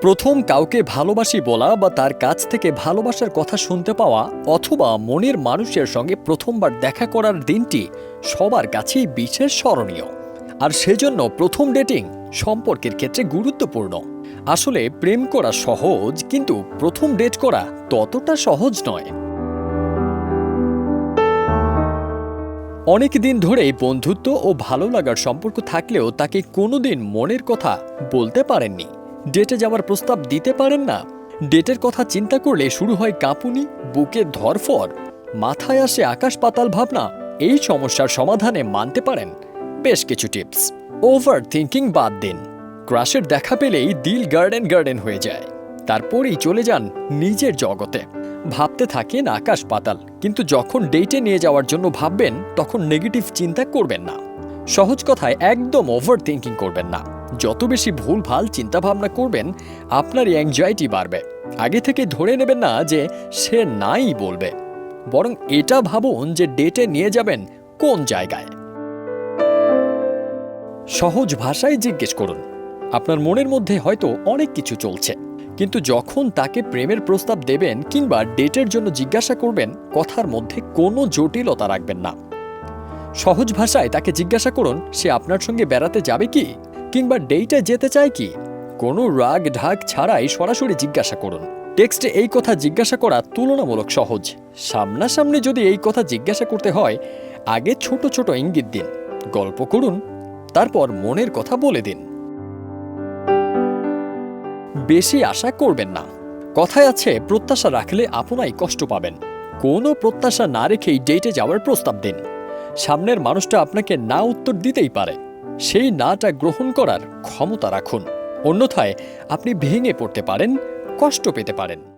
প্রথম কাউকে ভালোবাসি বলা বা তার কাছ থেকে ভালোবাসার কথা শুনতে পাওয়া অথবা মনের মানুষের সঙ্গে প্রথমবার দেখা করার দিনটি সবার কাছেই বিশেষ স্মরণীয়। আর সেজন্য প্রথম ডেটিং সম্পর্কের ক্ষেত্রে গুরুত্বপূর্ণ। আসলে প্রেম করা সহজ, কিন্তু প্রথম ডেট করা ততটা সহজ নয়। অনেক দিন ধরেই বন্ধুত্ব ও ভালো লাগার সম্পর্ক থাকলেও তাকে কোনোদিন মনের কথা বলতে পারেননি। ডেটে যাওয়ার প্রস্তাব দিতে পারেন না। ডেটের কথা চিন্তা করলে শুরু হয় কাঁপুনি, বুকে ধরফর। মাথায় আসে আকাশ পাতাল ভাবনা। এই সমস্যার সমাধানে মানতে পারেন। বেশ কিছু টিপস। ওভার থিঙ্কিং বাদ দিন। ক্রাশের দেখা পেলেই দিল গার্ডেন গার্ডেন হয়ে যায়। তারপরেই চলে যান নিজের জগতে। ভাবতে থাকেন আকাশ পাতাল, কিন্তু যখন ডেটে নিয়ে যাওয়ার জন্য ভাববেন, তখন নেগেটিভ চিন্তা করবেন না। সহজ কথায় একদম ওভার থিঙ্কিং করবেন না। যত বেশি ভুল ভালো চিন্তাভাবনা করবেন আপনার অ্যাংজাইটি বাড়বে। আগে থেকে ধরে নেবেন না যে সে নাই বলবে। বরং এটা ভাবুন যে ডেটে নিয়ে যাবেন কোন জায়গায়। সহজ ভাষায় জিজ্ঞেস করুন। আপনার মনের মধ্যে হয়তো অনেক কিছু চলছে। কিন্তু যখন তাকে প্রেমের প্রস্তাব দেবেন কিংবা ডেটের জন্য জিজ্ঞাসা করবেন, কথার মধ্যে কোনো জটিলতা রাখবেন না। সহজ ভাষায় তাকে জিজ্ঞাসা করুন, সে আপনার সঙ্গে বেড়াতে যাবে কি? কিংবা ডেটে যেতে চায় কি? কোনো রাগ ঢাক ছাড়াই সরাসরি জিজ্ঞাসা করুন। টেক্সটে এই কথা জিজ্ঞাসা করা তুলনামূলক সহজ। সামনাসামনি যদি এই কথা জিজ্ঞাসা করতে হয়, আগে ছোট ছোট ইঙ্গিত দিন, গল্প করুন, তারপর মনের কথা বলে দিন। বেশি আশা করবেন না। কথায় আছে, প্রত্যাশা রাখলে আপনাই কষ্ট পাবেন। কোনো প্রত্যাশা না রেখেই ডেটে যাওয়ার প্রস্তাব দিন। সামনের মানুষটা আপনাকে না উত্তর দিতেই পারে। সেই নাটা গ্রহণ করার ক্ষমতা রাখুন। অন্যথায় আপনি ভেঙে পড়তে পারেন কষ্ট পেতে পারেন।